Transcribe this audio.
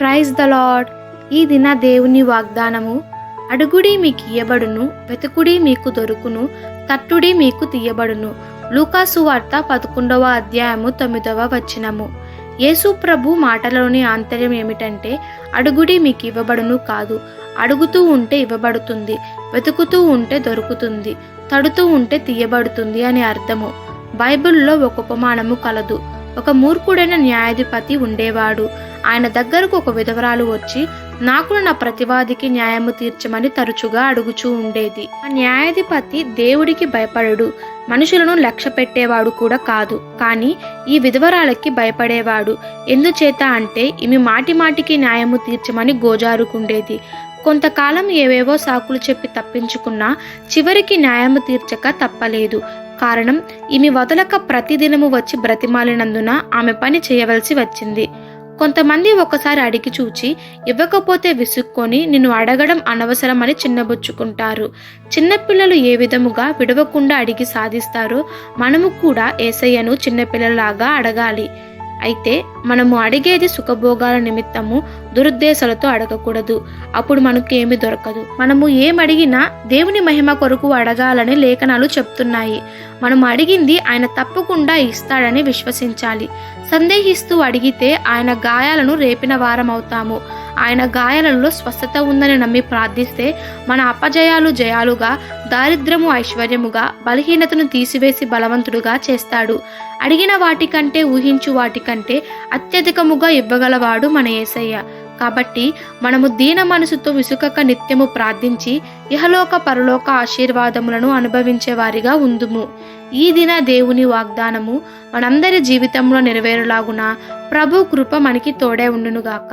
Praise the lord ఈ దిన దేవుని వాగ్దానము అడుగుడి మీకు ఇయ్యబడును వెతుకుడి మీకు దొరుకును తట్టుడి మీకు తీయబడును. లూకాసు వార్త పదకొండవ అధ్యాయము తొమ్మిదవ వచనము. యేసు ప్రభు మాటలోని ఆంతర్యం ఏమిటంటే అడుగుడి మీకు ఇవ్వబడును కాదు. అడుగుతూ ఉంటే ఇవ్వబడుతుంది వెతుకుతూ ఉంటే దొరుకుతుంది తడుతూ ఉంటే తీయబడుతుంది అని అర్థము. బైబిల్లో ఒక ఉపమానము కలదు. ఒక మూర్ఖుడైన న్యాయాధిపతి ఉండేవాడు. ఆయన దగ్గరకు ఒక విధవరాలు వచ్చి నాకు నా ప్రతివాదికి న్యాయము తీర్చమని తరచుగా అడుగుచూ ఉండేది. ఆ న్యాయాధిపతి దేవుడికి భయపడడు మనుషులను లక్ష్య పెట్టేవాడు కూడా కాదు. కానీ ఈ విధవరాలకి భయపడేవాడు. ఎందుచేత అంటే ఈమె మాటి మాటికి న్యాయము తీర్చమని గోజారుకుండేది. కొంతకాలం ఏవేవో సాకులు చెప్పి తప్పించుకున్నా చివరికి న్యాయము తీర్చక తప్పలేదు. కారణం ఈమె వదలక ప్రతిదినము వచ్చి బ్రతిమాలినందున ఆమె పని చేయవలసి వచ్చింది. కొంతమంది ఒకసారి అడిగి చూచి ఇవ్వకపోతే విసుక్కొని నిన్ను అడగడం అనవసరమని చిన్నబుచ్చుకుంటారు. చిన్నపిల్లలు ఏ విధముగా విడవకుండా అడిగి సాధిస్తారో మనము కూడా ఏసయ్యను చిన్నపిల్లలాగా అడగాలి. అయితే మనము అడిగేది సుఖభోగాల నిమిత్తము దురుద్దేశాలతో అడగకూడదు. అప్పుడు మనకు ఏమి దొరకదు. మనము ఏమడిగినా దేవుని మహిమ కొరకు అడగాలని లేఖనాలు చెప్తున్నాయి. మనం అడిగింది ఆయన తప్పకుండా ఇస్తాడని విశ్వసించాలి. సందేహిస్తూ అడిగితే ఆయన గాయాలను రేపిన వారం అవుతాము ఆయన గాయాలలో స్వస్థత ఉందని నమ్మి ప్రార్థిస్తే మన అపజయాలు జయాలుగా దారిద్రము ఐశ్వర్యముగా బలహీనతను తీసివేసి బలవంతుడుగా చేస్తాడు. అడిగిన వాటికంటే ఊహించు వాటికంటే అత్యధికముగా ఇవ్వగలవాడు మన యేసయ్య కాబట్టి మనము దీన మనసుతో విసుకక నిత్యము ప్రార్థించి ఇహలోక పరలోక ఆశీర్వాదములను అనుభవించే వారిగా ఉందుము. ఈ దిన దేవుని వాగ్దానము మనందరి జీవితంలో నెరవేరులాగున ప్రభు కృప మనకి తోడే ఉండునుగాక.